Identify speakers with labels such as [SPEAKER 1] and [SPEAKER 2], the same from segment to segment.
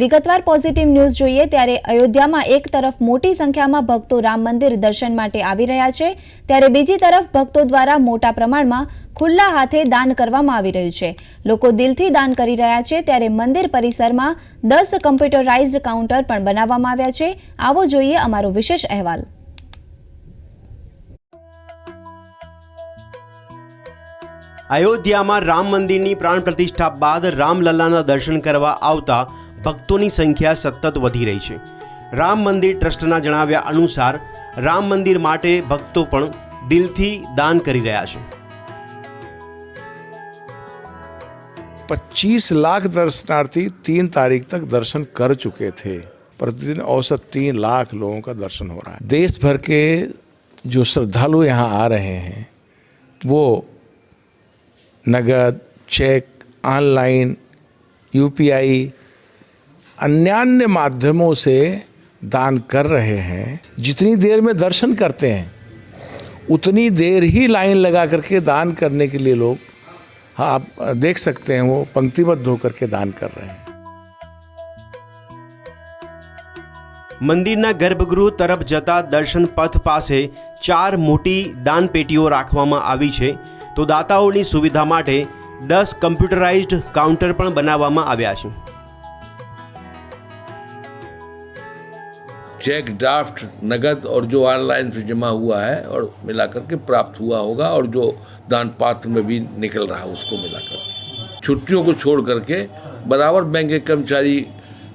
[SPEAKER 1] વિગતવાર positive news જોઈએ ત્યારે અયોધ્યામાં એક તરફ મોટી સંખ્યામાં ભક્તો રામ મંદિર દર્શન માટે આવી રહ્યા છે, ત્યારે બીજી તરફ ભક્તો દ્વારા મોટા પ્રમાણમાં ખુલ્લા હાથે દાન કરવામાં આવી રહ્યું છે. લોકો દિલથી દાન કરી રહ્યા છે, ત્યારે મંદિર પરિસરમાં દસ કમ્પ્યુટરાઇઝ્ડ કાઉન્ટર પણ બનાવવામાં આવ્યા છે. આવો જોઈએ અમારો વિશેષ અહેવાલ.
[SPEAKER 2] અયોધ્યામાં રામ મંદિરની પ્રાણ પ્રતિષ્ઠા બાદ રામલલ્લાના દર્શન કરવા આવતા ભક્તોની સંખ્યા સતત વધી રહી છે રામ મંદિર ટ્રસ્ટના જણાવ્યા અનુસાર રામ મંદિર માટે ભક્તો પણ દિલથી દાન કરી રહ્યા છે
[SPEAKER 3] 25 लाख दर्शनार्थी तीन तारीख तक दर्शन कर चुके थे प्रतिदिन औसत तीन लाख लोगों का दर्शन हो रहा है देश भर के जो श्रद्धालु यहाँ आ रहे हैं वो नगद चेक ऑनलाइन यूपीआई अन्य अन्य माध्यमों से दान कर रहे हैं जितनी देर में दर्शन करते हैं उतनी देर ही लाइन लगा करके दान करने के लिए लोग हाँ आप देख सकते हैं वो पंक्तिबद्ध होकर के दान कर रहे हैं
[SPEAKER 2] મંદિરના ગર્ભગૃહ તરફ જતા દર્શન પથ પાસે ચાર મોટી દાન પેટીઓ રાખવામાં આવી છે તો દાતાઓની સુવિધા માટે દસ કમ્પ્યુટરાઇઝ્ડ કાઉન્ટર પણ બનાવવામાં આવ્યા છે
[SPEAKER 4] चेक ड्राफ्ट, नगद और जो ऑनलाइन से जमा हुआ है और मिला करके प्राप्त हुआ होगा और जो दान पात्र में भी निकल रहा है उसको मिला करके छुट्टियों को छोड़ करके बराबर बैंक के कर्मचारी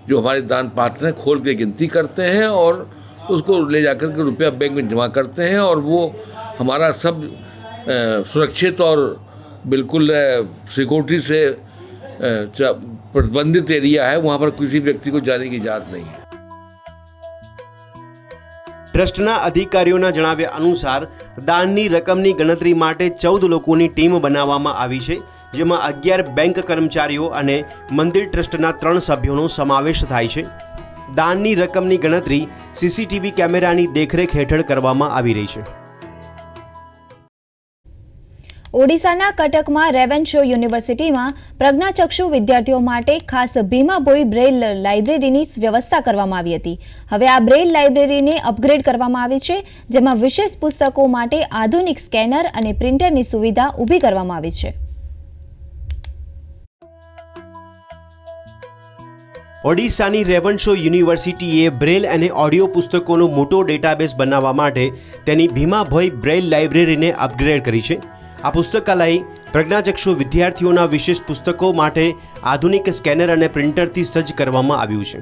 [SPEAKER 4] जो हमारे दान पात्र हैं खोल के गिनती करते हैं और उसको ले जा करके रुपया बैंक में जमा करते हैं और वो हमारा सब सुरक्षित और बिल्कुल सिक्योरिटी से प्रतिबंधित एरिया है, वहाँ पर किसी व्यक्ति को जाने की इजाज़त नहीं है।
[SPEAKER 2] ટ્રસ્ટના અધિકારીઓના જણાવ્યા અનુસાર, દાનની રકમની ગણતરી માટે ચૌદ લોકોની ટીમ બનાવવામાં આવી છે, જેમાં અગિયાર બેંક કર્મચારીઓ અને મંદિર ટ્રસ્ટના ત્રણ સભ્યોનો સમાવેશ થાય છે. દાનની રકમની ગણતરી સીસીટીવી કેમેરાની દેખરેખ હેઠળ કરવામાં આવી રહી છે.
[SPEAKER 1] ઓડિશાના કટકમાં રેવન્શો યુનિવર્સિટીમાં પ્રજ્ઞાચક્ષુ વિદ્યાર્થીઓ માટે ખાસ ભીમાભોઈ બ્રેલ લાઇબ્રેરીની વ્યવસ્થા કરવામાં આવી હતી. હવે આ બ્રેલ લાઇબ્રેરીને અપગ્રેડ કરવામાં આવી છે, જેમાં વિશેષ પુસ્તકો માટે આધુનિક સ્કેનર અને પ્રિન્ટરની સુવિધા ઊભી કરવામાં આવી છે.
[SPEAKER 2] ઓડિશાની રેવન્શો યુનિવર્સિટીએ બ્રેલ અને ઓડિયો પુસ્તકોનો મોટો ડેટાબેઝ બનાવવા માટે તેની ભીમાભોઈ બ્રેલ લાઇબ્રેરીને અપગ્રેડ કરી છે. આ પુસ્તકાલય પ્રજ્ઞાચક્ષુ વિદ્યાર્થીઓના વિશેષ પુસ્તકો માટે આધુનિક સ્કેનર અને પ્રિન્ટરથી સજ્જ કરવામાં આવ્યું છે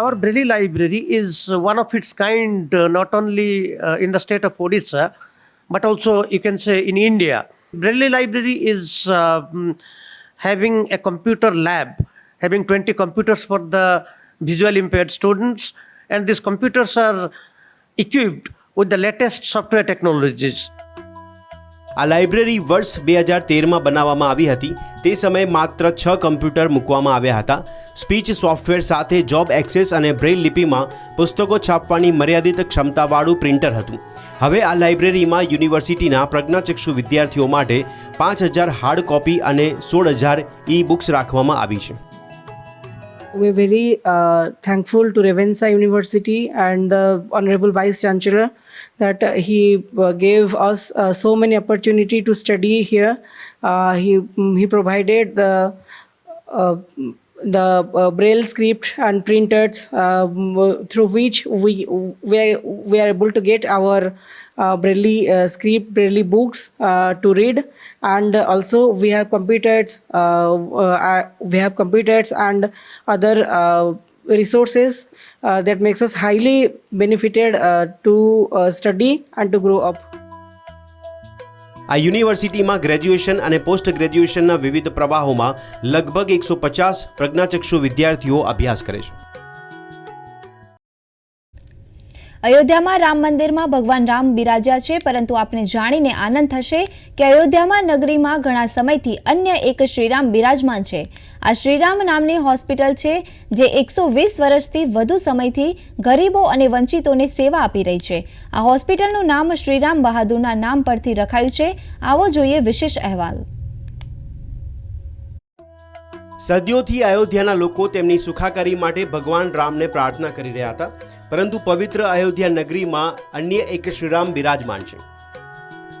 [SPEAKER 5] Our Braille library is uh, one of its kind, uh, not only uh, in the state of Odisha, but also you can say in India. Braille library is uh, mm, having a computer lab, having 20 computers for the visual impaired students, and these computers are equipped with the latest software technologies.
[SPEAKER 2] આ library વર્ષ બે હજાર તેરમાં બનાવવામાં આવી હતી. તે સમયે માત્ર છ કમ્પ્યુટર મૂકવામાં આવ્યા હતા. સ્પીચ સોફ્ટવેર સાથે જોબ એક્સેસ અને બ્રેઇલ લિપિમાં પુસ્તકો છાપવાની મર્યાદિત ક્ષમતાવાળું પ્રિન્ટર હતું. હવે આ લાઇબ્રેરીમાં યુનિવર્સિટીના પ્રજ્ઞાચક્ષુ વિદ્યાર્થીઓ માટે પાંચ હજાર હાર્ડ કોપી અને સોળ હજાર ઈ બુક્સ રાખવામાં આવી છે.
[SPEAKER 6] We're very uh, thankful to Revensa University and the Honorable Vice Chancellor that uh, he uh, gave us uh, so many opportunity to study here. He he provided the the uh, braille script and printers through which we we we are able to get our uh, braille uh, script braille books uh, to read and also we have computers uh, uh, we have computers and other uh, resources that makes us highly benefited uh, to uh, study and to grow up.
[SPEAKER 2] આ યુનિવર્સિટીમાં graduation અને post ગ્રેજ્યુએશનના વિવિધ પ્રવાહોમાં લગભગ એકસો પચાસ પ્રજ્ઞાચક્ષુ વિદ્યાર્થીઓ અભ્યાસ કરે છે.
[SPEAKER 1] અયોધ્યામાં રામ મંદિરમાં ભગવાન રામ બિરાજ્યા છે, પરંતુ આપણે જાણીને આનંદ થશે કે અયોધ્યામાં નગરીમાં ઘણા સમયથી અન્ય એક શ્રીરામ બિરાજમાન છે. આ શ્રીરામ નામની હોસ્પિટલ છે, જે એકસો વીસ વર્ષથી વધુ સમયથી ગરીબો અને વંચિતોને સેવા આપી રહી છે. આ હોસ્પિટલનું નામ શ્રીરામ બહાદુરના નામ પરથી રખાયું છે. આવો જોઈએ વિશેષ અહેવાલ.
[SPEAKER 2] સદીઓથી અયોધ્યાના લોકો તેમની સુખાકારી માટે ભગવાન રામને પ્રાર્થના કરી રહ્યા હતા. પરંતુ પવિત્ર અયોધ્યા નગરીમાં અન્ય એક શ્રીરામ બિરાજમાન છે.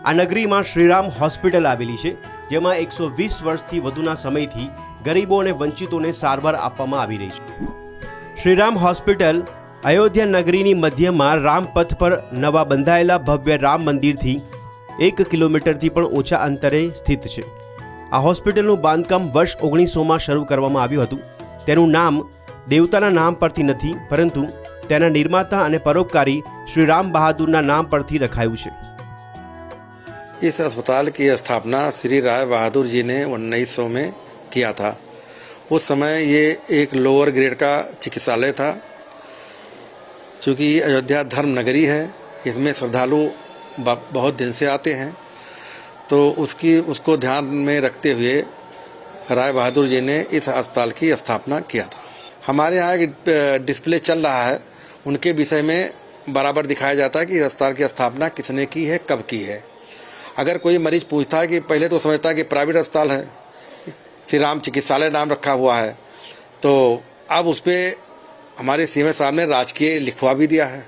[SPEAKER 2] આ નગરીમાં શ્રીરામ હોસ્પિટલ આવેલી છે, જેમાં એકસો વીસ વર્ષથી વધુના સમયથી ગરીબો અને વંચિતોને સારવાર આપવામાં આવી રહી છે. શ્રીરામ હોસ્પિટલ અયોધ્યા નગરીની મધ્યમાં રામપથ પર નવા બંધાયેલા ભવ્ય રામ મંદિરથી એક કિલોમીટરથી પણ ઓછા અંતરે સ્થિત છે. આ હોસ્પિટલનું બાંધકામ વર્ષ ઓગણીસોમાં શરૂ કરવામાં આવ્યું હતું. તેનું નામ દેવતાના નામ પરથી નથી, પરંતુ તેના નિર્માતા અને પરોપકારી શ્રી રામ બહાદુરના નામ પરથી રખાયું છે
[SPEAKER 7] इस अस्पताल की स्थापना श्री राय बहादुर जी ने उन्नीस सौ में किया था उस समय ये एक लोअर ग्रेड का चिकित्सालय था चूँकि अयोध्या धर्म नगरी है इसमें श्रद्धालु ब- बहुत दिन से आते हैं तो उसकी उसको ध्यान में रखते हुए राय बहादुर जी ने इस अस्पताल की स्थापना किया था हमारे यहाँ एक अ, डिस्प्ले चल रहा है उनके विषय में बराबर दिखाया जाता है कि अस्पताल की स्थापना किसने की है, कब की है। अगर कोई मरीज़ पूछता है कि पहले तो समझता है कि प्राइवेट अस्पताल है, श्री राम चिकित्सालय नाम रखा हुआ है तो अब उस पर हमारे सी साहब ने राजकीय लिखवा भी दिया है।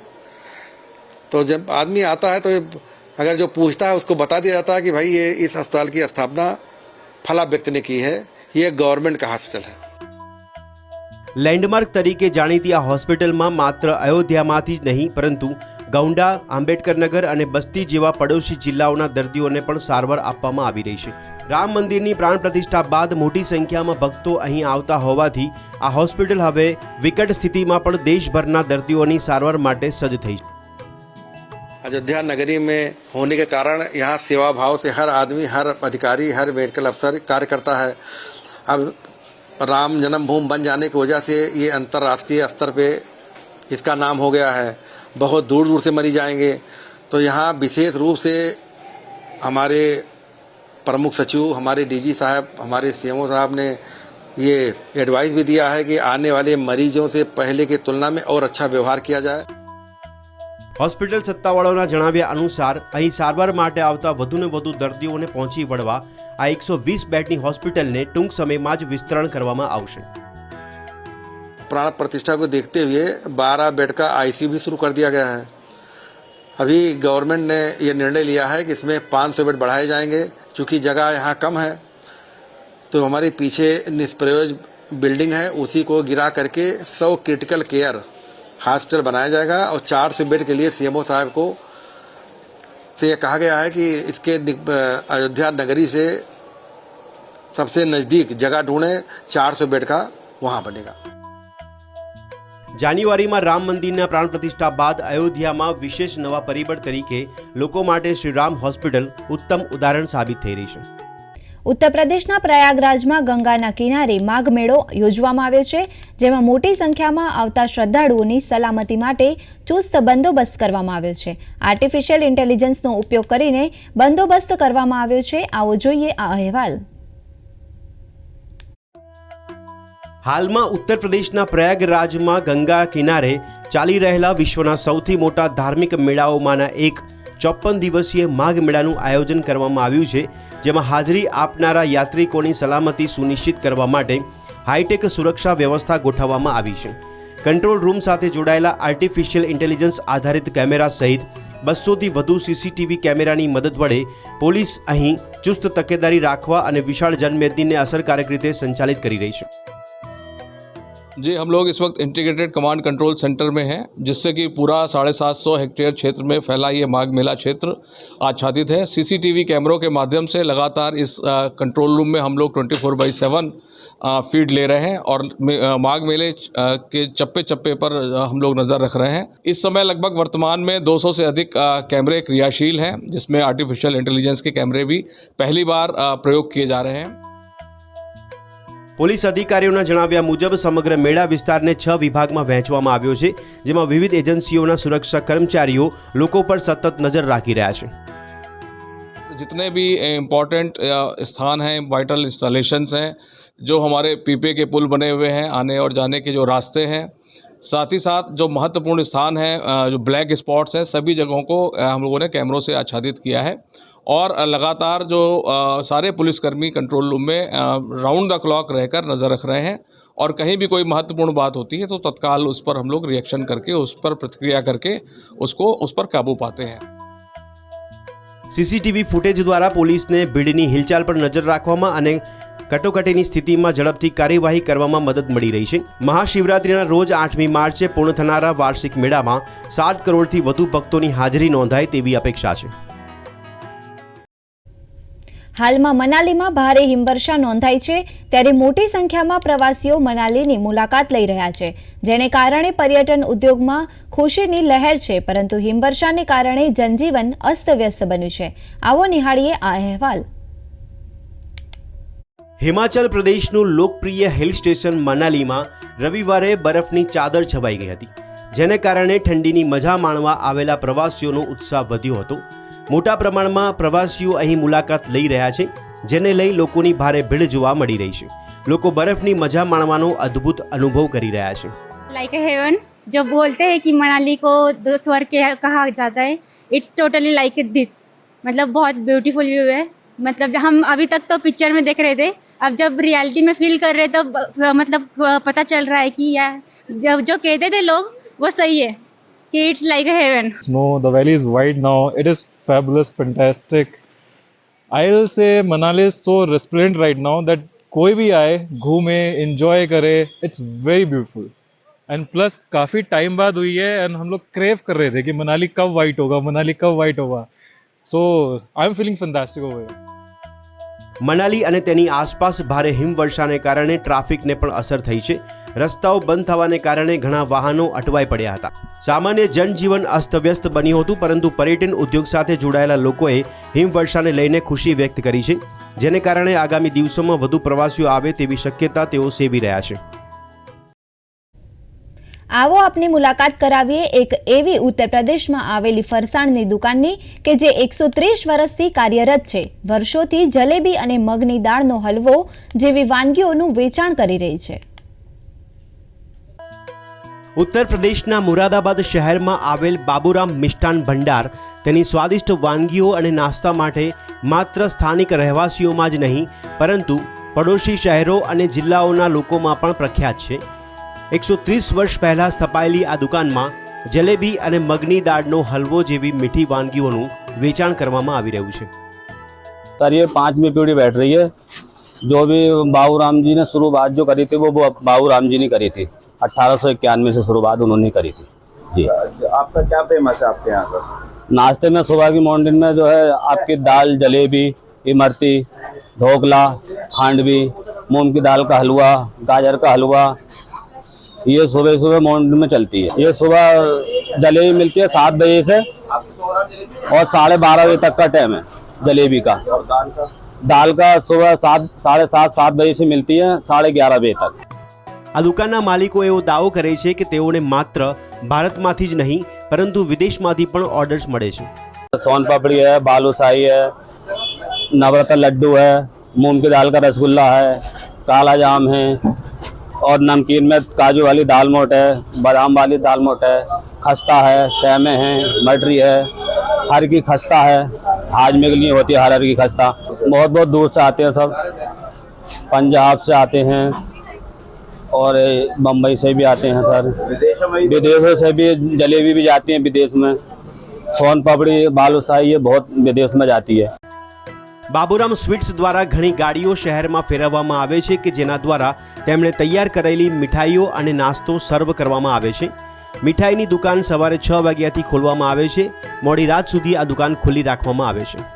[SPEAKER 7] तो जब आदमी आता है तो अगर जो पूछता है उसको बता दिया जाता है कि भाई ये इस अस्पताल की स्थापना फला व्यक्ति ने की है, ये गवर्नमेंट का हॉस्पिटल है।
[SPEAKER 2] લેન્ડમાર્ક તરીકે જાણીતી આ હોસ્પિટલમાં માત્ર અયોધ્યામાંથી જ નહીં પરંતુ ગૌંડા આંબેડકરનગર અને બસ્તી જેવા પડોશી જિલ્લાઓના દર્દીઓને પણ સારવાર આપવામાં આવી રહી છે રામ મંદિરની પ્રાણ પ્રતિષ્ઠા બાદ મોટી સંખ્યામાં ભક્તો અહીં આવતા હોવાથી આ હોસ્પિટલ હવે વિકટ સ્થિતિમાં પણ દેશભરના દર્દીઓની સારવાર માટે સજ્જ થઈ છે
[SPEAKER 7] अयोध्या नगरी में होने के कारण यहाँ सेवा भाव से हर आदमी हर अधिकारी हर मेडिकल अफसर कार्य करता है अब राम जन्मभूमि बन जाने की वजह से ये अंतर्राष्ट्रीय स्तर पे इसका नाम हो गया है। बहुत दूर दूर से मरीज़ आएँगे तो यहाँ विशेष रूप से हमारे प्रमुख सचिव, हमारे डीजी साहब, हमारे सीएमओ साहब ने ये एडवाइस भी दिया है कि आने वाले मरीजों से पहले की तुलना में और अच्छा व्यवहार किया जाए।
[SPEAKER 2] હોસ્પિટલ સત્તાવાળાઓના જણાવ્યા અનુસાર અહીં સારવાર માટે આવતા વધુને વધુ દર્દીઓને પહોંચી વળવા આ એકસો વીસ બેડની હોસ્પિટલને ટૂંક સમયમાં જ વિસ્તરણ કરવામાં આવશે
[SPEAKER 7] प्राण प्रतिष्ठा को देखते हुए 12 बेड का आईसीयू भी शुरू कर दिया गया है अभी गवर्नमेंट ने ये निर्णय लिया है कि इसमें 500 बेड बढ़ाए जाएंगे क्योंकि जगह यहाँ कम है तो हमारे पीछे निष्प्रयोज बिल्डिंग है उसी को गिरा करके 100 क्रिटिकल केयर हॉस्पिटल बनाया जाएगा और 400 बेड के लिए सीएमओ साहब को से ये कहा गया है कि इसके नि- अयोध्या नगरी से सबसे नज़दीक जगह ढूंढें 400 बेड का वहाँ बनेगा
[SPEAKER 2] જાન્યુઆરીમાં રામ મંદિરના પ્રાણ પ્રતિષ્ઠા બાદ અયોધ્યામાં વિશેષ નવા પરિબળ તરીકે લોકો માટે શ્રી રામ હોસ્પિટલ ઉત્તમ ઉદાહરણ સાબિત થઈ રહી છે
[SPEAKER 1] ઉત્તર પ્રદેશના પ્રયાગરાજમાં ગંગાના કિનારે માઘ મેળો યોજવામાં આવ્યો છે, જેમાં મોટી સંખ્યામાં આવતા શ્રદ્ધાળુઓની સલામતી માટે ચુસ્ત બંદોબસ્ત કરવામાં આવ્યો છે. આર્ટિફિશિયલ ઇન્ટેલિજન્સનો ઉપયોગ કરીને બંદોબસ્ત કરવામાં આવ્યો છે. આવો જોઈએ આ અહેવાલ.
[SPEAKER 2] હાલમાં ઉત્તર પ્રદેશના પ્રયાગરાજમાં ગંગા કિનારે ચાલી રહેલા વિશ્વના સૌથી મોટા ધાર્મિક મેળાઓમાંના એક ચોપન દિવસીય માઘ મેળાનું આયોજન કરવામાં આવ્યું છે, જેમાં હાજરી આપનારા યાત્રિકોની સલામતી સુનિશ્ચિત કરવા માટે હાઈટેક સુરક્ષા વ્યવસ્થા ગોઠવવામાં આવી છે. કંટ્રોલ રૂમ સાથે જોડાયેલા આર્ટિફિશિયલ ઇન્ટેલિજન્સ આધારિત કેમેરા સહિત બસોથી વધુ સીસીટીવી કેમેરાની મદદ વડે પોલીસ અહીં ચુસ્ત તકેદારી રાખવા અને વિશાળ જનમેદનીને અસરકારક રીતે સંચાલિત કરી રહી છે.
[SPEAKER 8] जी हम लोग इस वक्त इंटीग्रेटेड कमांड कंट्रोल सेंटर में हैं जिससे कि पूरा साढ़े सात सौ हेक्टेयर क्षेत्र में फैला ये माघ मेला क्षेत्र आच्छादित है। सीसीटीवी कैमरों के माध्यम से लगातार इस अ, कंट्रोल रूम में हम लोग twenty four by seven feed ले रहे हैं और माघ मेले के चप्पे चप्पे पर हम लोग नज़र रख रहे हैं। इस समय लगभग वर्तमान में 200 से अधिक कैमरे क्रियाशील हैं जिसमें आर्टिफिशियल इंटेलिजेंस के कैमरे भी पहली बार प्रयोग किए जा रहे हैं।
[SPEAKER 2] પોલીસ અધિકારીઓના જણાવ્યા મુજબ સમગ્ર મેળા વિસ્તારને છ વિભાગમાં વહેંચવામાં આવ્યો છે જેમાં વિવિધ એજન્સીઓના સુરક્ષા કર્મચારીઓ લોકો પર સતત નજર રાખી રહ્યા છે
[SPEAKER 8] जितने भी इम्पोर्टेंट स्थान हैं वाइटल इंस्टॉलेशंस हैं जो हमारे पीपे के पुल बने हुए हैं आने और जाने के जो रास्ते हैं साथ ही साथ जो महत्वपूर्ण स्थान हैं अ, जो ब्लैक स्पॉट्स हैं सभी जगहों को अ, हम लोगों ने कैमरों से आच्छादित किया है और लगातार जो अ, सारे पुलिसकर्मी कंट्रोल रूम में राउंड द क्लॉक रहकर नज़र रख रहे हैं और कहीं भी कोई महत्वपूर्ण बात होती है तो तत्काल उस पर हम लोग रिएक्शन करके उस पर प्रतिक्रिया करके उसको उस पर काबू पाते हैं
[SPEAKER 2] સીસીટીવી ફૂટેજ દ્વારા પોલીસને ભીડની હિલચાલ પર નજર રાખવામાં અને કટોકટીની સ્થિતિમાં ઝડપથી કાર્યવાહી કરવામાં મદદ મળી રહી છે મહાશિવરાત્રિના રોજ આઠમી માર્ચે પૂર્ણ થનારા વાર્ષિક મેળામાં સાત કરોડથી વધુ ભક્તોની હાજરી નોંધાય તેવી અપેક્ષા છે
[SPEAKER 1] હાલમાં મનાલીમાં ભારે હિમવર્ષા નોંધાઈ છે, ત્યારે મોટી સંખ્યામાં પ્રવાસીઓ મનાલીની મુલાકાત લઈ રહ્યા છે, જેને કારણે પર્યટન ઉદ્યોગમાં ખુશીની લહેર છે, પરંતુ હિમવર્ષાને કારણે જનજીવન અસ્તવ્યસ્ત બન્યું છે. આવો નિહાળીએ આ અહેવાલ.
[SPEAKER 2] હિમાચલ પ્રદેશનું લોકપ્રિય હિલ સ્ટેશન મનાલીમાં રવિવારે બરફની ચાદર છવાઈ ગઈ હતી, જેને કારણે ઠંડીની મજા માણવા આવેલા પ્રવાસીઓનો ઉત્સાહ વધ્યો હતો. મોટા પ્રમાણમાં પ્રવાસીઓ અહીં મુલાકાત લઈ રહ્યા છે જેને લઈ લોકોની ભારે ભીડ જોવા મળી રહી છે લોકો બરફની મજા માણવાનો અદ્ભુત અનુભવ કરી રહ્યા છે
[SPEAKER 9] लाइक ए हेवन जो बोलते हैं कि मनाली को दो स्वर के कहा जाता है इट्स टोटली लाइक दिस मतलब बहुत ब्यूटीफुल व्यू है मतलब हम अभी तक तो पिक्चर में देख रहे थे अब जब रियलिटी में फील कर रहे हैं तो ब- मतलब पता चल रहा है कि यार जब जो कहते थे लोग वो सही है कि it's like a heaven
[SPEAKER 10] snow. The valley is wide now. It is fabulous fantastic I will say Manali is so resplendent right now that कोई भी आए, घूमे इंजॉय करे it's very beautiful and plus काफ़ी टाइम बाद हुई है and हम लोग क्रेव कर रहे थे कि मनाली कब वाइट होगा, मनाली कब वाइट होगा. So I am feeling fantastic over
[SPEAKER 2] Manali અને તેની આસપાસ ભારે હિમવર્ષાને કારણે ટ્રાફિકને પણ અસર થઈ છે. રસ્તાઓ બંધ થવાને કારણે ઘણા વાહનો અટવાઈ પડ્યા હતા. સામાન્ય જનજીવન અસ્તવ્યસ્ત બન્યું હતું, પરંતુ પર્યટન ઉદ્યોગ સાથે જોડાયેલા લોકોએ હિમવર્ષાને લઈને ખુશી વ્યક્ત કરી છે, જેને કારણે આગામી દિવસોમાં વધુ પ્રવાસીઓ આવે તેવી શક્યતા તેઓ સેવી રહ્યા છે.
[SPEAKER 1] આવો આપની મુલાકાત કરાવીએ એક એવી ઉત્તર પ્રદેશમાં આવેલી ફરસાણની દુકાનની કે જે એકસો ત્રીસ વર્ષથી કાર્યરત છે. વર્ષોથી જલેબી અને મગની દાળનો હલવો જેવી વાનગીઓનું વેચાણ કરી રહી છે.
[SPEAKER 2] ઉત્તર પ્રદેશના મુરાદાબાદ શહેરમાં આવેલ બાબુરામ મિષ્ટાન ભંડાર તેની સ્વાદિષ્ટ વાનગીઓ અને નાસ્તા માટે માત્ર સ્થાનિક રહેવાસીઓમાં જ નહીં, પરંતુ પડોશી શહેરો અને જિલ્લાઓના લોકોમાં પણ પ્રખ્યાત છે. એકસો ત્રીસ વર્ષ પહેલાં સ્થપાયેલી આ દુકાનમાં જલેબી અને મગની દાળનો હલવો જેવી મીઠી વાનગીઓનું વેચાણ કરવામાં આવી રહ્યું છે
[SPEAKER 11] सर ये पांचवी पीढ़ी बैठ रही है जो भी बाबू राम जी ने शुरुआत जो करी थी वो वो बाबू राम जी ने करी थी अट्ठारह सौ इक्यानवे से शुरुआत उन्होंने करी थी जी
[SPEAKER 12] आपका क्या फेमस है आपके यहाँ पर
[SPEAKER 11] नाश्ते में सुबह की मॉर्निंग में जो है आपकी दाल जलेबी इमरती ढोकला खांडवी मूंग की दाल का हलवा गाजर का हलवा ये सुबह सुबह मॉर्निंग में चलती है ये सुबह जलेबी मिलती है सात बजे से और साढ़े बारह बजे तक का टाइम है जलेबी का
[SPEAKER 12] और दाल का
[SPEAKER 11] दाल का सुबह सात साढ़े सात सात बजे से मिलती है साढ़े ग्यारह बजे तक
[SPEAKER 2] આ દુકાનના માલિકો એવો દાવો કરે છે કે તેઓને માત્ર ભારતમાંથી જ નહીં પરંતુ વિદેશમાંથી પણ ઓર્ડર્સ મળે છે
[SPEAKER 11] सोन पापड़ी है बालूशाही है नवरत्न लड्डू है मूंग की दाल का रसगुल्ला है काला जाम है और नमकीन में काजू वाली दाल मोट है बादाम वाली दाल मोट है खस्ता है सैमे हैं मटरी है हर की खस्ता है हाजमे के लिए होती है हर हर की खस्ता। बहुत बहुत दूर से आते हैं सब पंजाब से आते हैं और बम्बई से भी आते हैं सर।
[SPEAKER 12] विदेशों
[SPEAKER 11] से भी जलेबी भी जाती है विदेश में। सोन पापड़ी बालूशाही ये बहुत विदेश में जाती है।
[SPEAKER 2] બાબુરામ સ્વીટ્સ દ્વારા ઘણી ગાડીઓ શહેરમાં ફેરવવામાં આવે છે કે જેના દ્વારા તેમણે તૈયાર કરેલી મીઠાઈઓ અને નાસ્તો સર્વ કરવામાં આવે છે. મીઠાઈની દુકાન સવારે છ વાગ્યાથી ખોલવામાં આવે છે. મોડી રાત સુધી આ દુકાન ખુલ્લી રાખવામાં આવે છે.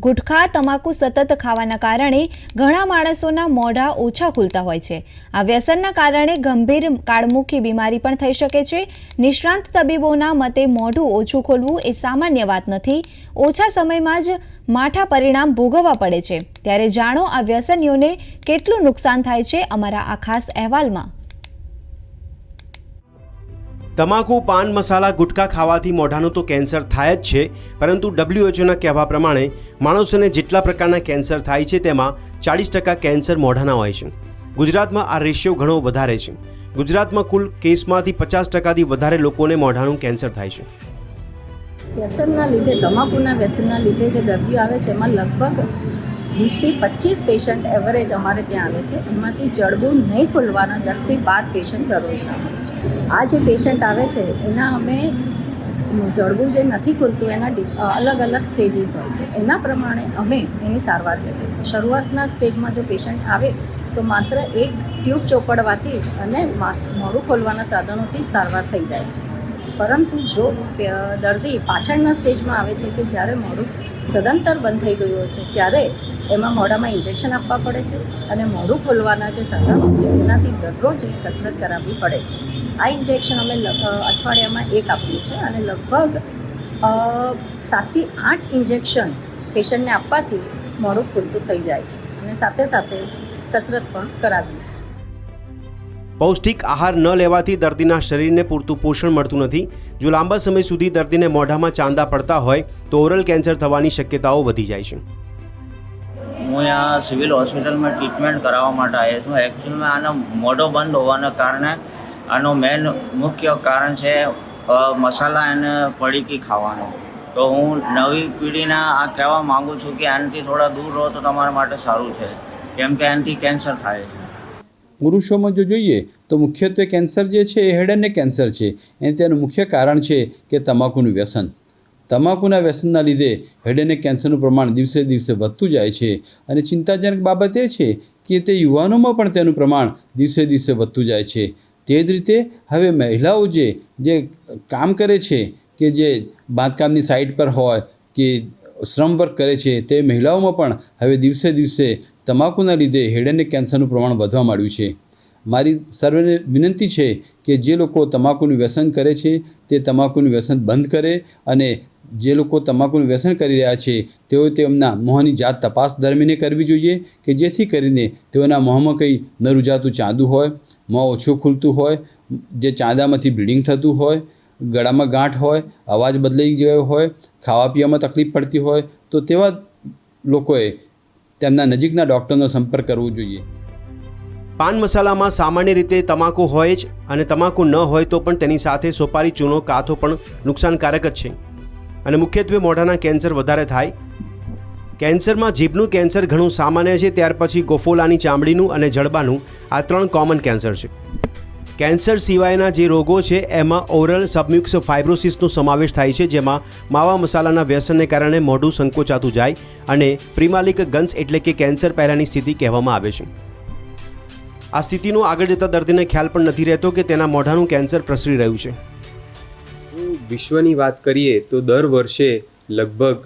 [SPEAKER 1] ગુટખા, તમાકુ સતત ખાવાના કારણે ઘણા માણસોના મોઢા ઓછા ખુલતા હોય છે. આ વ્યસનના કારણે ગંભીર કાળમુખી બીમારી પણ થઈ શકે છે. નિષ્ણાંત તબીબોના મતે મોઢું ઓછું ખોલવું એ સામાન્ય વાત નથી. ઓછા સમયમાં જ માઠા પરિણામ ભોગવવા પડે છે. ત્યારે જાણો આ વ્યસનીઓને કેટલું નુકસાન થાય છે અમારા આ ખાસ અહેવાલમાં.
[SPEAKER 2] તમાકુ, પાન, મસાલા ગુટખા ખાવાથી મોઢાનું તો કેન્સર થાય જ છે, પરંતુ ડબ્લ્યુએચઓના કહેવા પ્રમાણે માણસોને જેટલા પ્રકારના કેન્સર થાય છે તેમાં ચાળીસ ટકા કેન્સર મોઢાના હોય છે. ગુજરાતમાં આ રેશિયો ઘણો વધારે છે. ગુજરાતમાં કુલ કેસમાંથી પચાસ ટકાથી વધારે લોકોને મોઢાનું કેન્સર થાય છે.
[SPEAKER 13] વ્યસનના લીધે, તમાકુના વ્યસનના લીધે જે દર્દીઓ આવે છે, એમાં લગભગ વીસથી પચીસ પેશન્ટ એવરેજ અમારે ત્યાં આવે છે. એમાંથી જડબું નહીં ખોલવાના દસથી બાર પેશન્ટ દરરોજના હોય છે. આ જે પેશન્ટ આવે છે, એના અમે જડબું જે નથી ખુલતું, એના અલગ અલગ સ્ટેજીસ હોય છે. એના પ્રમાણે અમે એની સારવાર કરીએ છીએ. શરૂઆતના સ્ટેજમાં જો પેશન્ટ આવે, તો માત્ર એક ટ્યુબ ચોપડવાથી અને મોડું ખોલવાના સાધનોથી સારવાર થઈ જાય છે. પરંતુ જો દર્દી પાછળના સ્ટેજમાં આવે છે કે જ્યારે મોઢું સદંતર બંધ થઈ ગયું છે, ત્યારે એમાં મોઢામાં ઇન્જેક્શન આપવા પડે છે અને મોઢું ખોલવાના જે સાધનો છે, એનાથી દરરોજ કસરત કરાવવી પડે છે. આ ઇન્જેક્શન અમે અઠવાડિયામાં એક આપીએ છીએ અને લગભગ સાતથી આઠ ઇન્જેક્શન પેશન્ટને આપવાથી મોઢું ખુલતું થઈ જાય છે અને સાથે સાથે કસરત પણ કરાવીએ છીએ.
[SPEAKER 2] પૌષ્ટિક આહાર ન લેવાથી દર્દીના શરીરને પૂરતું પોષણ મળતું નથી. જો લાંબા સમય સુધી દર્દીને મોઢામાં ચાંદા પડતા હોય, તો ઓરલ કેન્સર થવાની શક્યતાઓ વધી જાય છે.
[SPEAKER 14] હું અહીંયા સિવિલ હોસ્પિટલમાં ટ્રીટમેન્ટ કરાવવા માટે આવ્યો છું. એકચ્યુઅલમાં આનો મોઢો બંધ હોવાના કારણે આનો મેન મુખ્ય કારણ છે મસાલા અને પડીકી ખાવાનો. તો હું નવી પેઢીના આ કહેવા માગું છું કે આનાથી થોડા દૂર રહો તો તમારા માટે સારું છે. કેમ કે આનાથી કેન્સર થાય છે.
[SPEAKER 15] પુરુષોમાં જો જોઈએ, તો મુખ્યત્વે કેન્સર જે છે એ હેડ એન્ડ કેન્સર છે. અને તેનું મુખ્ય કારણ છે કે તમાકુનું વ્યસન. તમાકુના વ્યસનના લીધે હેડ એન્ડ કેન્સરનું પ્રમાણ દિવસે દિવસે વધતું જાય છે અને ચિંતાજનક બાબત એ છે કે તે યુવાનોમાં પણ તેનું પ્રમાણ દિવસે દિવસે વધતું જાય છે. તે જ રીતે હવે મહિલાઓ જે જે કામ કરે છે કે જે બાંધકામની સાઇટ પર હોય કે શ્રમ વર્ક કરે છે તે મહિલાઓમાં પણ હવે દિવસે દિવસે તમાકુના લીધે હેડ એન્ડ કેન્સરનું પ્રમાણ વધવા માંડ્યું છે. મારી સર્વેને વિનંતી છે કે જે લોકો તમાકુનું વ્યસન કરે છે, તે તમાકુનું વ્યસન બંધ કરે અને જે લોકો તમાકુનું વ્યસન કરી રહ્યા છે તેઓ તેમના મોંની જાત તપાસ દરમિયાન કરવી જોઈએ કે જેથી કરીને તેઓના મોંમાં કંઈ ન રૂજાતું ચાંદું હોય, મોં ઓછું ખુલતું હોય, જે ચાંદામાંથી બ્લીડિંગ થતું હોય, ગળામાં ગાંઠ હોય, અવાજ બદલાઈ ગયો હોય ખાવા પીવામાં તકલીફ પડતી હોય, તો તેવા લોકોએ તેમના નજીકના ડૉક્ટરનો સંપર્ક કરવો જોઈએ.
[SPEAKER 2] પાન મસાલામાં સામાન્ય રીતે તમાકુ હોય જ અને તમાકુ ન હોય તો પણ તેની સાથે સોપારી, ચૂનો, કાથો પણ નુકસાનકારક જ છે. અને મુખ્યત્વે મોઢાના કેન્સર વધારે થાય. કેન્સરમાં જીભનું કેન્સર ઘણું સામાન્ય છે, ત્યાર પછી ગોફોલાની ચામડીનું અને જડબાનું આ ત્રણ કોમન કેન્સર છે. કેન્સર સિવાયના જે રોગો છે, એમાં ઓરલ સબમ્યુક્સ ફાઇબ્રોસિસનો સમાવેશ થાય છે, જેમાં માવા મસાલાના વ્યસનને કારણે મોઢું સંકોચાતું જાય અને પ્રિમાલિક ગન્સ એટલે કે કેન્સર પહેલાંની સ્થિતિ કહેવામાં આવે છે. આ સ્થિતિનો આગળ જતા દર્દીને ખ્યાલ પણ નથી રહેતો કે તેના મોઢાનું કેન્સર પ્રસરી રહ્યું છે.
[SPEAKER 16] વિશ્વની વાત કરીએ તો દર વર્ષે લગભગ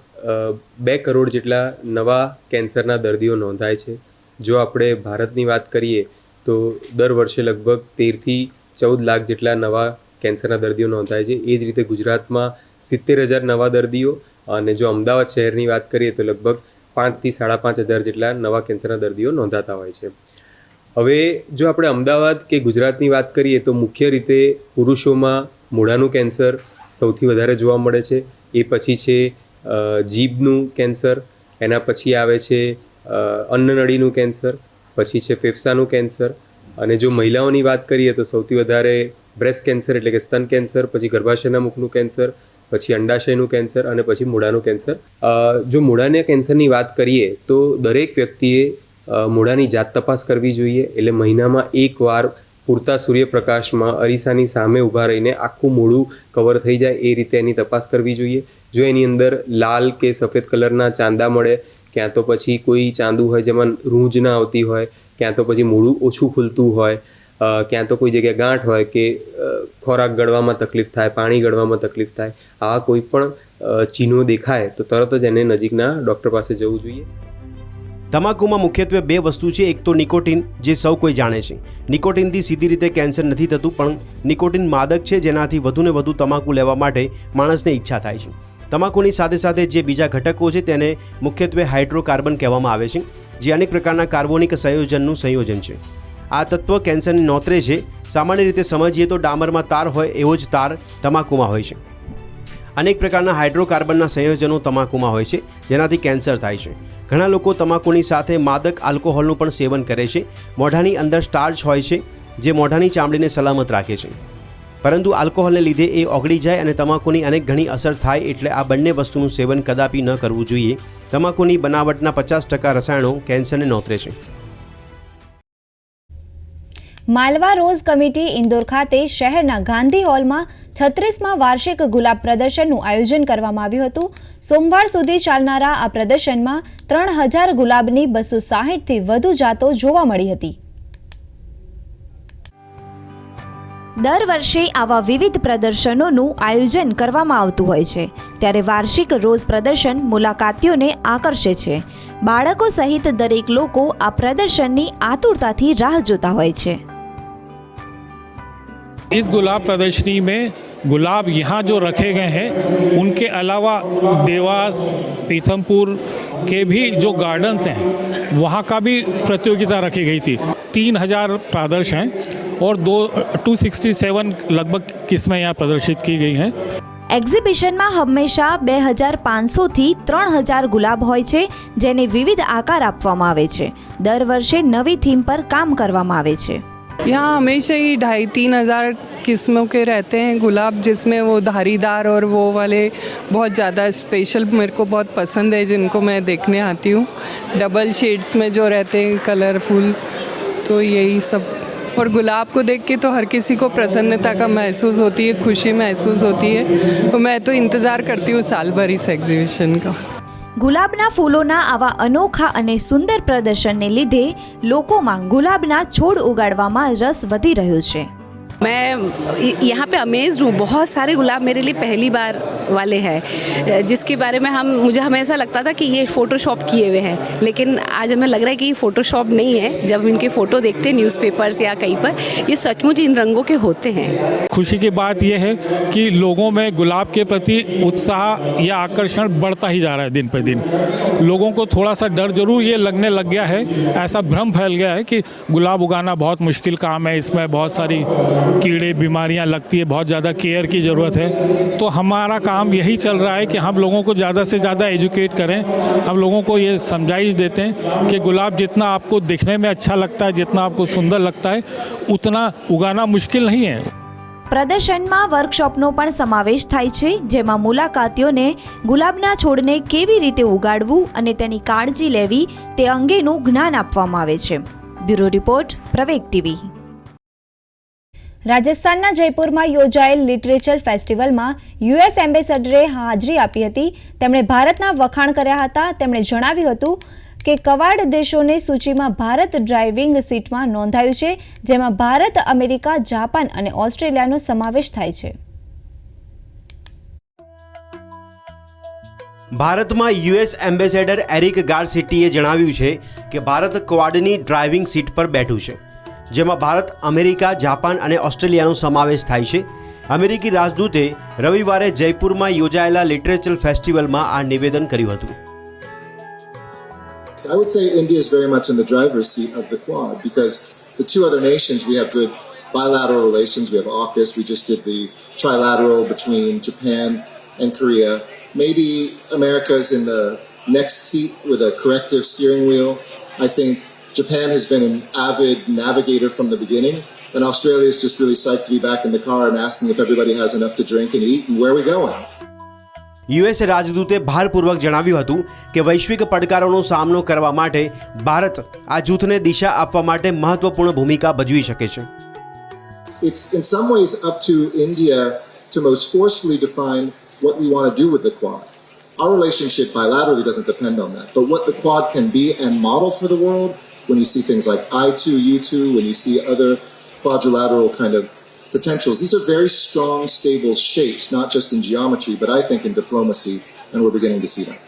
[SPEAKER 16] બે કરોડ જેટલા નવા કેન્સરના દર્દીઓ નોંધાય છે. જો આપણે ભારતની વાત કરીએ તો દર વર્ષે લગભગ તેરથી ચૌદ લાખ જેટલા નવા કેન્સરના દર્દીઓ નોંધાય છે. એ જ રીતે ગુજરાતમાં સિત્તેર હજાર નવા દર્દીઓ અને જો અમદાવાદ શહેરની વાત કરીએ તો લગભગ પાંચથી સાડા પાંચ હજાર જેટલા નવા કેન્સરના દર્દીઓ નોંધાતા હોય છે. હવે જો આપણે અમદાવાદ કે ગુજરાતની વાત કરીએ તો મુખ્ય રીતે પુરુષોમાં મોઢાનું કેન્સર સૌથી વધારે જોવા મળે છે. એ પછી છે જીભનું કેન્સર, એના પછી આવે છે અન્નનળીનું કેન્સર પછી છે ફેફસાનું કેન્સર. અને જો મહિલાઓની વાત કરીએ તો સૌથી વધારે બ્રેસ્ટ કેન્સર એટલે કે સ્તન કેન્સર, પછી ગર્ભાશયના મુખનું કેન્સર, પછી અંડાશયનું કેન્સર અને પછી મૂળાનું કેન્સર. જો મૂળાના કેન્સરની વાત કરીએ તો દરેક વ્યક્તિએ મૂળાની જાત તપાસ કરવી જોઈએ. એટલે મહિનામાં એકવાર પૂરતા સૂર્યપ્રકાશમાં અરીસાની સામે ઊભા રહીને આખું મૂળું કવર થઈ જાય એ રીતે એની તપાસ કરવી જોઈએ. જો એની અંદર લાલ કે સફેદ કલરના ચાંદા મળે ક્યાં તો પછી કોઈ ચાંદુ હોય જેમાં રૂંજ ના આવતી હોય, ક્યાં તો પછી મોઢું ઓછું ખુલતું હોય ક્યાં તો કોઈ જગ્યાએ ગાંઠ હોય કે ખોરાક ગળવામાં તકલીફ થાય, પાણી ગળવામાં તકલીફ થાય, આવા કોઈ પણ ચિહ્નો દેખાય તો તરત જ એને નજીકના ડૉક્ટર પાસે જવું જોઈએ.
[SPEAKER 2] તમાકુમાં મુખ્યત્વે બે વસ્તુ છે, એક તો નિકોટિન, જે સૌ કોઈ જાણે છે. નિકોટિનથી સીધી રીતે કેન્સર નથી થતું, પણ નિકોટિન માદક છે, જેનાથી વધુને વધુ તમાકુ લેવા માટે માણસને ઈચ્છા થાય છે. તમાકુની સાથે સાથે જે બીજા ઘટકો છે તેને મુખ્યત્વે હાઇડ્રોકાર્બન કહેવામાં આવે છે, જે અનેક પ્રકારના કાર્બોનિક સંયોજનનું સંયોજન છે. આ તત્વ કેન્સરની નોતરે છે, સામાન્ય રીતે સમજીએ તો ડામરમાં તાર હોય એવો જ તાર તમાકુમાં હોય છે. અનેક પ્રકારના હાઇડ્રોકાર્બનના સંયોજનો તમાકુમાં હોય છે, જેનાથી કેન્સર થાય છે. ઘણા લોકો તમાકુની સાથે માદક આલ્કોહોલનું પણ સેવન કરે છે, મોઢાની અંદર સ્ટાર્ચ હોય છે, જે મોઢાની ચામડીને સલામત રાખે છે. પરંતુ આલ્કોહોલને લીધે એ ઓગળી જાય અને તમાકુની અનેક ઘણી અસર થાય એટલે આ બંને વસ્તુનું સેવન કદાપી ન કરવું જોઈએ. તમાકુની બનાવટના પચાસ ટકા રસાયણો કેન્સરને નોતરે છે.
[SPEAKER 1] માલવા રોઝ કમિટી ઇન્દોર ખાતે શહેરના ગાંધી હોલમાં છત્રીસમાં વાર્ષિક ગુલાબ પ્રદર્શનનું આયોજન કરવામાં આવ્યું હતું. સોમવાર સુધી ચાલનારા આ પ્રદર્શનમાં ત્રણ હજાર ગુલાબની બસો સાહીઠથી વધુ જાતો જોવા મળી હતી. દર વર્ષે આવા વિવિધ પ્રદર્શનોનું આયોજન કરવામાં આવતું હોય છે ત્યારે વાર્ષિક રોઝ પ્રદર્શન મુલાકાતીઓને આકર્ષે છે બાળકો સહિત દરેક લોકો આ પ્રદર્શનની આતુરતાથી રાહ જોતા હોય છે
[SPEAKER 10] इस गुलाब प्रदर्शनी में गुलाब यहाँ जो रखे गए हैं उनके अलावा देवास पीथमपुर के भी जो गार्डन्स हैं वहाँ का भी प्रतियोगिता रखी गई थी तीन हजार प्रादर्श हैं और दो टू सिक्सटी सेवन लगभग किस्में यहाँ प्रदर्शित की गई हैं
[SPEAKER 1] એક્ઝિબિશનમાં હંમેશા બે હજાર પાંચસોથી ત્રણ હજાર ગુલાબ હોય છે જેને વિવિધ આકાર આપવામાં આવે છે દર વર્ષે નવી થીમ પર કામ કરવામાં આવે છે
[SPEAKER 6] यहाँ हमेशा ही ढाई तीन हज़ार किस्मों के रहते हैं गुलाब जिसमें वो धारीदार और वो वाले बहुत ज़्यादा स्पेशल मेरे को बहुत पसंद है जिनको मैं देखने आती हूँ डबल शेड्स में जो रहते हैं कलरफुल तो यही सब और गुलाब को देख के तो हर किसी को प्रसन्नता का महसूस होती है खुशी महसूस होती है तो मैं तो इंतज़ार करती हूँ साल भर इस एग्जीबिशन का
[SPEAKER 1] ગુલાબના ફૂલોના આવા અનોખા અને સુંદર પ્રદર્શનને લીધે લોકોમાં ગુલાબના છોડ ઉગાડવામાં રસ વધી રહ્યો છે
[SPEAKER 6] मैं यहाँ पे अमेज्ड हूँ। बहुत सारे गुलाब मेरे लिए पहली बार वाले हैं। जिसके बारे में हम, मुझे हमेशा लगता था कि ये फ़ोटोशॉप किए हुए हैं। लेकिन आज हमें लग रहा है कि ये फ़ोटोशॉप नहीं है। जब इनके फ़ोटो देखते न्यूज़पेपर्स या कहीं पर, ये सचमुच इन रंगों के होते हैं।
[SPEAKER 10] खुशी की बात यह है कि लोगों में गुलाब के प्रति उत्साह या आकर्षण बढ़ता ही जा रहा है दिन पे दिन। लोगों को थोड़ा सा डर ज़रूर ये लगने लग गया है। ऐसा भ्रम फैल गया है कि गुलाब उगाना बहुत मुश्किल काम है। इसमें बहुत सारी कीड़े बीमारियां लगती है बहुत ज़्यादा केयर की ज़रूरत है तो हमारा काम यही चल रहा है कि हम लोगों को ज़्यादा से ज़्यादा एजुकेट करें हम लोगों को ये समझाइश देते हैं कि गुलाब जितना आपको दिखने में अच्छा लगता है जितना आपको सुंदर लगता है उतना उगाना मुश्किल नहीं है
[SPEAKER 1] પ્રદર્શનમાં વર્કશોપનો પણ સમાવેશ થાય છે જેમાં મુલાકાતીઓને ગુલાબના છોડને કેવી રીતે ઉગાડવું અને તેની કાળજી લેવી તે અંગેનું જ્ઞાન આપવામાં આવે છે બ્યુરો રિપોર્ટ પ્રવેગ ટીવી રાજસ્થાનના જયપુરમાં યોજાયેલ લિટરેચર ફેસ્ટિવલમાં યુએસ એમ્બેસેડરે હાજરી આપી હતી. તેમણે ભારતના વખાણ કર્યા હતા. તેમણે જણાવ્યું હતું કે કવાડ દેશોની સૂચિમાં ભારત ડ્રાઇવિંગ સીટમાં નોંધાયું છે, જેમાં ભારત, અમેરિકા, જાપાન અને ઓસ્ટ્રેલિયાનો સમાવેશ થાય છે.
[SPEAKER 2] ભારતમાં યુએસ એમ્બેસેડર એરિક ગાર્સિટીએ જણાવ્યું છે કે ભારત ક્વાડની ડ્રાઇવિંગ સીટ પર બેઠું છે. જેમાં ભારત અમેરિકા જાપાન અને ઓસ્ટ્રેલિયાનો સમાવેશ થાય છે અમેરિકી રાજદૂતે રવિવારે જયપુરમાં યોજાયેલા લિટરેચર ફેસ્ટિવલમાં આ નિવેદન કર્યું હતું
[SPEAKER 17] I would say India is very much in the driver's seat of the Quad because the two other nations we have good bilateral relations. We have AUKUS. We just did the trilateral between Japan and Korea. Maybe America's in the next seat with a corrective steering wheel. I think Japan has been an avid navigator from the beginning, and Australia is just really psyched to be back in the car and asking if everybody has enough to drink and eat and where are we going.
[SPEAKER 2] US રાજદૂતે ભારપૂર્વક જણાવ્યું હતું કે વૈશ્વિક પડકારોનો સામનો કરવા માટે ભારત આ જૂથને દિશા આપવા માટે મહત્વપૂર્ણ ભૂમિકા ભજવી શકે છે
[SPEAKER 17] It's in some ways up to India to most forcefully define what we want to do with the Quad. Our relationship bilaterally doesn't depend on that, but what the Quad can be and model for the world when you see things like I2, U2, when you see other quadrilateral kind of potentials, these are very strong, stable shapes, not just in geometry, but I think in diplomacy, and we're beginning to see them.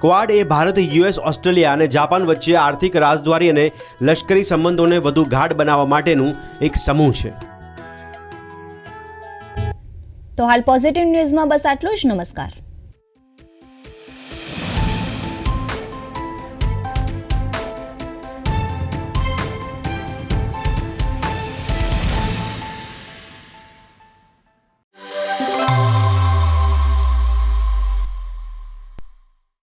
[SPEAKER 2] Quad A Bharat US Australia અને Japan વચ્ચે આર્થિક રાજદ્વારી અને લશ્કરી સંબંધોને વધુ ગાઢ બનાવવા માટેનું એક સમૂહ છે
[SPEAKER 1] તો હાલ પોઝિટિવ ન્યૂઝમાં બસ આટલું જ નમસ્કાર